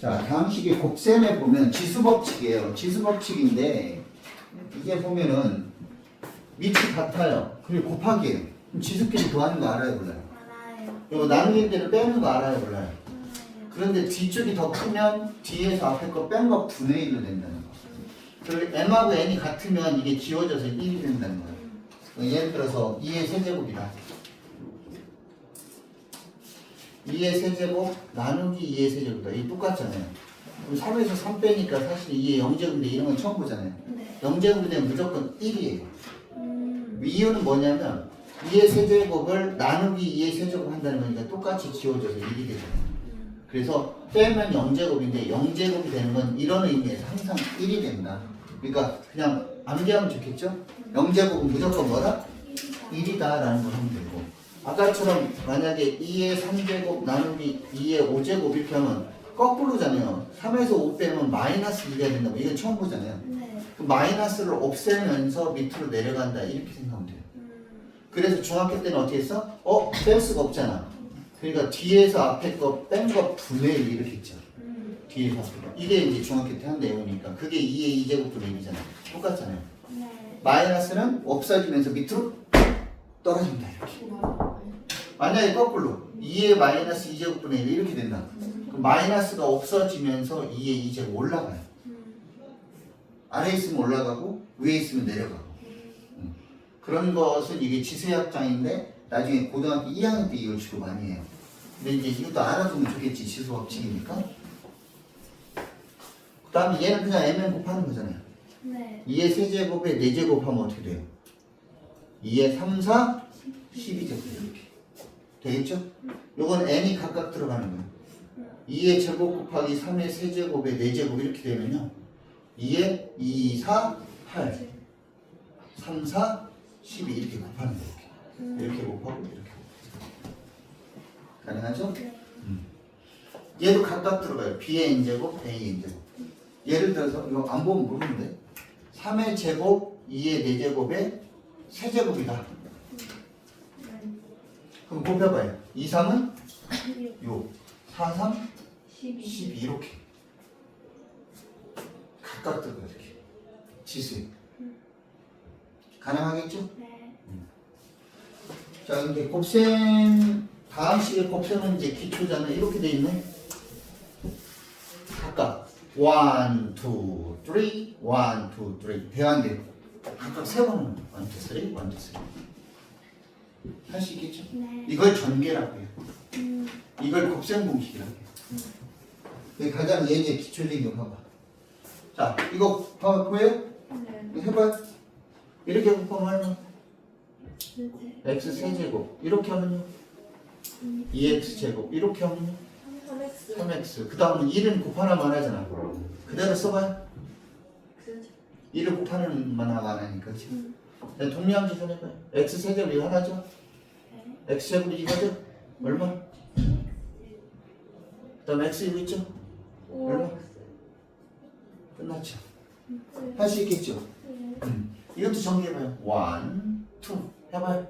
자, 다음 식의 곱셈에 보면 지수 법칙이에요. 지수 법칙인데 이게 보면은 밑이 같아요. 그리고 곱하기예요. 그럼 지수끼리 더하는 거 알아요, 몰라요? 알아요. 이거 나누기 때를 빼는 거 알아요, 몰라요? 알아요. 그런데 뒤쪽이 더 크면 뒤에서 앞에 거 뺀 거 분의 1로 된다는 거. 그리고 m하고 n이 같으면 이게 지워져서 1이 된다는 거예요. 예를 들어서 2의 세제곱이다. 2의 세제곱 나누기 2의 세제곱이다. 이게 똑같잖아요. 그럼 3에서 3 빼니까 사실 2의 0제곱인데 이런 건 처음 보잖아요. 네. 0제곱이 되면 무조건 1이에요. 음. 이유는 뭐냐면 2의 세제곱을 나누기 2의 세제곱 한다는 거니까 똑같이 지워져서 1이 되잖아요. 그래서 빼면 0제곱인데 0제곱이 되는 건 이런 의미에서 항상 1이 된다. 그러니까 그냥 암기하면 좋겠죠? 0제곱은 무조건 뭐다? 1이다 라는 걸 하면 되고 아까처럼 만약에 2의 3제곱 나누기 2의 5제곱 이렇게 하면 거꾸로잖아요. 3에서 5 빼면 마이너스 2가 된다고 이건 처음 보잖아요. 네. 그 마이너스를 없애면서 밑으로 내려간다 이렇게 생각하면 돼요. 음. 그래서 중학교 때는 어떻게 했어? 어? 뺄 수가 없잖아. 그러니까 뒤에서 앞에 거 뺀 거 분의 1 이렇게 했죠. 음. 뒤에서 앞에 거. 이게 이제 중학교 때 한 내용이니까 그게 2의 2제곱 분의 1이잖아요. 똑같잖아요. 네. 마이너스는 없어지면서 밑으로 떨어진다 이렇게. 만약에 거꾸로 2의 마이너스 2제곱분의 1 이렇게 된다. 그럼 마이너스가 없어지면서 2의 2제곱 올라가요. 음. 아래에 있으면 올라가고 위에 있으면 내려가고 음. 그런 것은 이게 지수학장인데 나중에 고등학교 2학년 때 이걸 주로 많이 해요 근데 이제 이것도 알아두면 좋겠지 지수 법칙이니까 그 다음에 얘는 그냥 mn 곱하는 거잖아요 네. 2의 세제곱에 4제곱 하면 어떻게 돼요? 2의 3, 4, 12제곱 이렇게 되겠죠? 요건 n이 각각 들어가는 거예요. 2의 제곱 곱하기 3의 세제곱에 4제곱 이렇게 되면요. 2에 2, 4, 8 3, 4, 12 이렇게 곱하는 거예요. 이렇게 이렇게 곱하고. 이렇게 가능하죠? 음. 얘도 각각 들어가요. b의 n제곱, a의 n제곱. 예를 들어서 이거 안 보면 모르는데 3의 제곱, 2의 4제곱에 세제곱이다 그럼 곱해봐요. 2, 3은 6 4, 3, 12. 12 이렇게. 각각 들어가 이렇게. 지수 가능하겠죠? 네. 자 이제 곱셈 다음 식의 곱셈은 이제 기초잖아 이렇게 돼 있네. 각각 1, 2, 3 1, 2, 3 대환대 각각 세 번은 1, 2, 3 1, 2, 3 할 수 있겠죠? 네. 이걸 전개라고 해요 음. 이걸 곱셈 공식이라고 해요 이게 가장 예제 기초적인 거 봐봐 자 이거 봐봐 보여요? 네. 이거 해봐요 이렇게 곱하면? 네. x 세제곱 이렇게 하면요 2x 제곱 이렇게 하면요 3x. 3x 그 다음은 1은 곱하나만 하잖아 그대로 써봐요 그. 1을 곱하는 만하고 안 하니까 지금 음. 네, 동리함 지선해봐요 x 세제곱 이거 하나죠 네. X 제곱이 이거죠 얼마? 그 다음 x 이거 있죠 얼마? 5x. 끝났죠 네. 할수 있겠죠 네. 음. 이것도 정리해봐요 1, 2 해봐요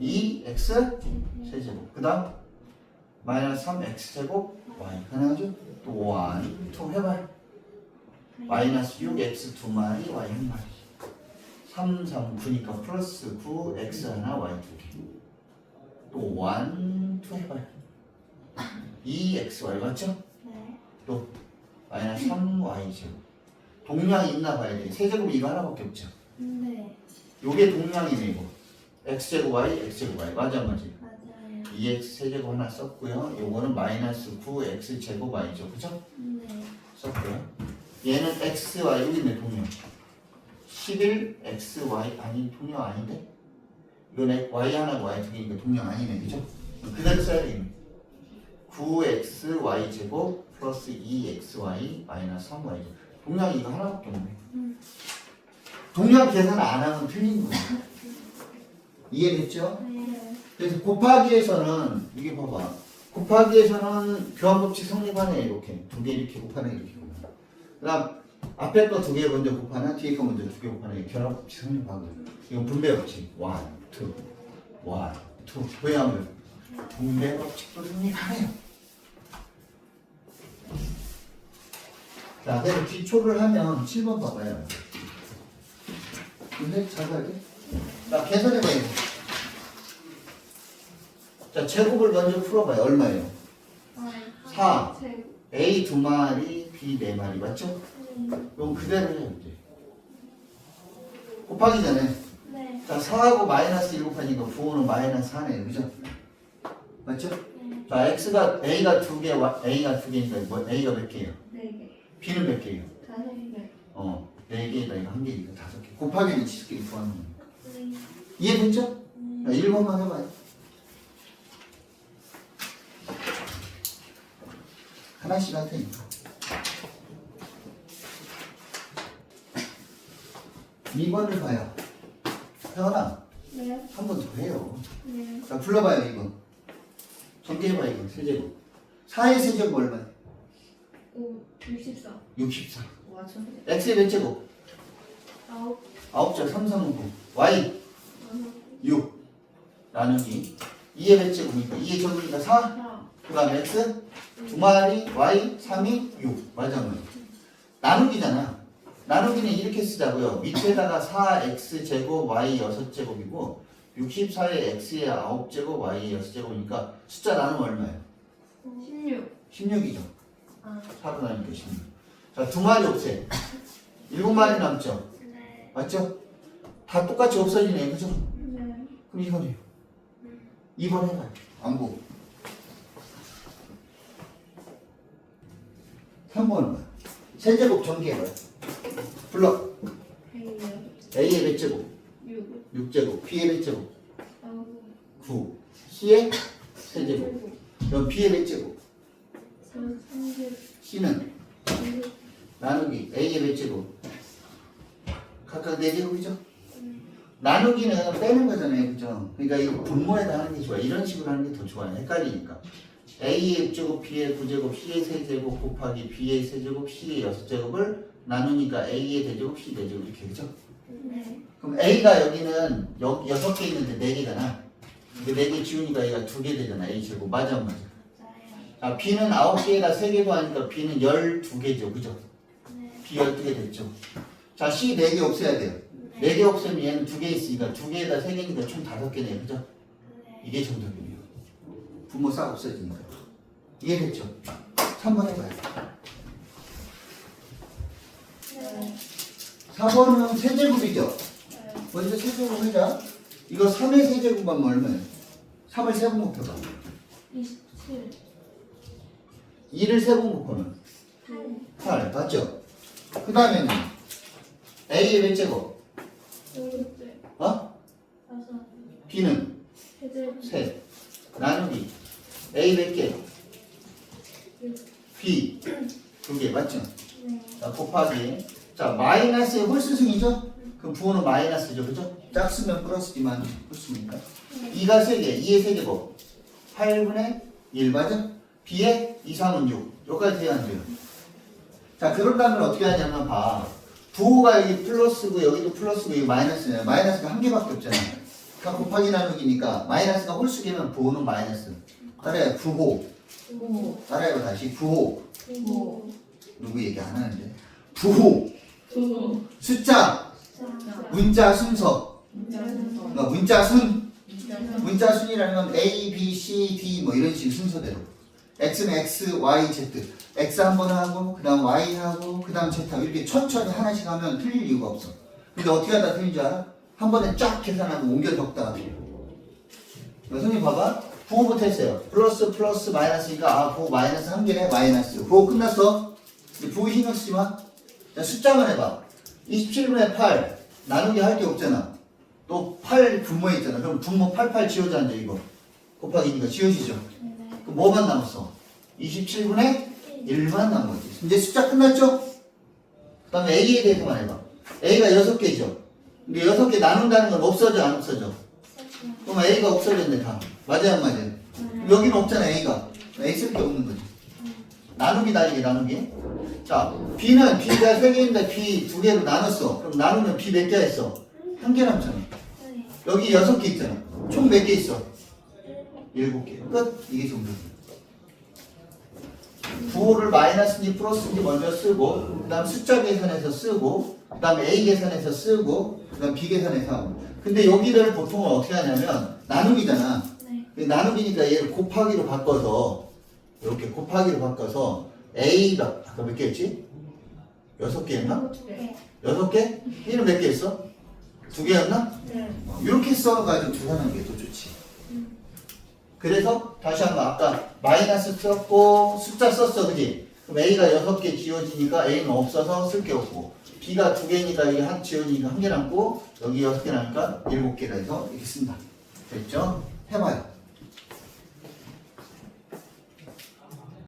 2x 세제곱 그 다음 마이너스 3x 제곱 y 가능하죠? 또 1, 2 해봐요 마이너스 6x 두 마리 y 한 마리 3, 3, 9니까 플러스 9 x 하나 y 두개 또 1, 2 해봐요 2xy 맞죠? 네. 또 마이너스 3y 제곱 동량이 있나 봐야 돼 세제곱이 이거 하나밖에 없죠 네. 요게 동량이네 이거 x제곱 y, x제곱 y 맞아 맞지? 맞아요. 2x 세제곱 하나 썼고요 요거는 마이너스 9x 제곱 y죠 그죠? 네. 썼고요 얘는 x, y 여기 있네 동량 11 x, y 아니 동량 아닌데? 이건 y 하나고 y 두 개니까 동량 아니네 그죠? 그대로 써야 되겠네 9x, y 제곱 플러스 2xy 마이너스 3y 동량이 이거 하나밖에 없네. 음. 동량 계산 안 하면 틀린 거예요 이해됐죠? 네. 그래서 곱하기에서는 이게 봐봐. 곱하기에서는 교환법칙 성립하네 이렇게. 두 개 이렇게 곱하네 이렇게 곱하네 그 다음 앞에 거 두 개 먼저 곱하나 뒤에 거 먼저 두 개 곱하나 결합법칙 성립하고. 이건 분배법칙. 원, 투, 원, 투 왜냐하면 분배법칙도 성립하네요 자, 그래서 기초를 하면 7번 봐봐요. 근데 돼. 자, 계산해봐요. 자, 제곱을 먼저 풀어봐요. 얼마예요? 사. 제곱. A 두 마리, B 네 마리, 맞죠? 네. 이건 그대로 해요, 이제. 곱하기 전에. 네. 자, 4하고 마이너스 1 곱하니까 부호는 마이너스 4네요. 그죠? 맞죠? 네. 자, X가, A가 두 개, 와- A가 두 개니까 뭐, A가 몇 개예요? 네 개. B는 몇 개예요? 다섯 개. 어, 네 개에다 이거 한 개니까 다섯 개. 곱하기는 지식끼리 구하는 거니까. 네. 이해됐죠? 네. 자, 1번만 해봐요. 하나씩 할 테니까. 2번을 봐요. 태연아, 네. 한 번 더 해요. 네. 자, 불러봐요, 이거. 전개해봐요, 이거. 세제곱. 4의 세제곱 얼마야? 오. 육십사. 64. 와 저네. x의 몇 제곱? 아홉. 9자 3, 3, 9. y 아홉. 6. 나누기. 2의 몇 제곱이니까? 2의 제곱이니까 4. 사. 그 다음에 x 두 마리 y 3이 6 맞아 맞아 나누기잖아 나누기는 이렇게 쓰자고요 밑에다가 4x 제곱 y 6제곱이고 64의 x의 9제곱 y 6제곱이니까 숫자 나누면 얼마예요? 십육. 16이죠 아. 4로 나누니까 16 자 두 마리 없애 일곱 마리 남죠 네. 맞죠? 다 똑같이 없어지네 그죠? 네. 그럼 이거네요 2번 해봐요 안 보고 3번은 뭐야? 세제곱 전개해봐요 불러. A의 몇 제곱? 육. 6제곱 B의 몇 제곱? 아홉. 9 C의 세제곱 그럼 B의 몇 제곱? 삼. 삼십. C는 삼십. 나누기 A의 몇 제곱? 각각 4제곱이죠? 나누기는 빼는 거잖아요 그죠? 그러니까 이 분모에다 하는 게 좋아 이런 식으로 하는 게 더 좋아요 헷갈리니까 A의 6제곱, B의 9제곱, C의 세제곱 곱하기 B의 세제곱, C의 6제곱을 나누니까 A의 대제곱, C 대제곱 이렇게 그죠? 네. 그럼 A가 여기는 여, 6개 있는데 4개잖아 근데 4개 지우니까 얘가 2개 되잖아 A 제곱 맞아 안 맞아? 자 B는 9개에다 3개 더하니까 B는 12개죠 그죠? 네. B 12개 됐죠 자 C 4개 없애야 돼요 4개 없애면 얘는 2개 있으니까 2개에다 3개니까 총 5개네요 그죠? 네. 이게 정답이에요 부모 싹 없어지니까 이해됐죠? 3번 해봐요 네. 4번은 세제곱이죠? 네. 먼저 세제곱 하자 이거 3의 세제곱하면 얼마예요? 3을 세번 곱해봐 이십칠. 2를 세번 곱하면 팔. 8 맞죠? 그 다음에는 A의 몇 제곱? 오십칠. 어? 다섯. B는 세제곱. 셋 나누기 A 몇 개? 육. B 두개 맞죠? 네. 자 곱하기 자 마이너스의 홀수승이죠? 그럼 부호는 마이너스죠. 그죠? 짝수면 플러스지만 홀수니까 2가 3개 2의 세제곱 8분의 1 맞아? B의 2, 3은 6 여기까지 안 돼요. 자 그런다면 어떻게 하냐면 봐. 부호가 여기 플러스고 여기도 플러스고 여기 마이너스잖아요. 마이너스가 한 개밖에 없잖아요 다 곱하기 나누기니까 마이너스가 홀수개면 부호는 마이너스. 따라해 부호. 오. 따라해봐 다시. 부호. 오. 누구 얘기 안 하는데? 부호 두. 숫자. 자. 문자 순서. 그러니까 문자 순. 문자 순이라는 건 A, B, C, D 뭐 이런 식 순서대로. X는 X, Y, Z. X 한 번 하고 그 다음 Y 하고 그 다음 Z 하고 이렇게 천천히 하나씩 하면 틀릴 이유가 없어. 근데 어떻게 하다 틀린 줄 알아? 한 번에 쫙 계산하고 옮겨 틀려 선생님 봐봐. 부호부터 했어요. 플러스 플러스 마이너스니까 아 부호 마이너스 한 개네 마이너스. 부호 끝났어. 이제 부호 신경 쓰지 마 자, 숫자만 해봐. 27분의 8 나누기 할 게 없잖아. 또 8 분모에 있잖아. 그럼 분모 88 지워져 앉아 이거 곱하기니까 지워지죠. 네. 그럼 뭐만 남았어? 27분의 1만 남은 거지. 이제 숫자 끝났죠? 그 다음에 A에 대해서만 해봐. A가 6개죠. 근데 6개 나눈다는 건 없어져 안 없어져? 그럼 A가 없어졌네 다. 맞아요 안 맞아요? 여기는 없잖아 A가. A 쓸 게 없는 거지. 나누기 나누기 나누기 자 B는 B가 3개인데 B 2개로 나눴어 그럼 나누면 B 몇개 했어? 한 개 남잖아 네. 여기 6개 있잖아 총 몇 개 있어? 7개 끝 이게 정답이야 부호를 마이너스인지 플러스인지 먼저 쓰고 그 다음 숫자 계산해서 쓰고 그 다음 A 계산해서 쓰고 그 다음 B 계산해서 하고 근데 여기를 보통은 어떻게 하냐면 나누기잖아 네. 나누기니까 얘를 곱하기로 바꿔서 이렇게 곱하기로 바꿔서 A가 아까 몇 개였지? 여섯 개였나? 네. 여섯 개? 얘는 몇 개 했어? 두 개였나? 네. 이렇게 써가지고 계산하는 게더 좋지. 그래서 다시 한번 아까 마이너스 썼고 숫자 썼어, 그지? 그럼 A가 여섯 개 지워지니까 A는 없어서 쓸 게 없고 B가 두 개니까 이게 한 지워지니까 한 개 남고 여기 여섯 개 나니까 일곱 개라 해서 이렇게 쓴다. 됐죠? 해봐요.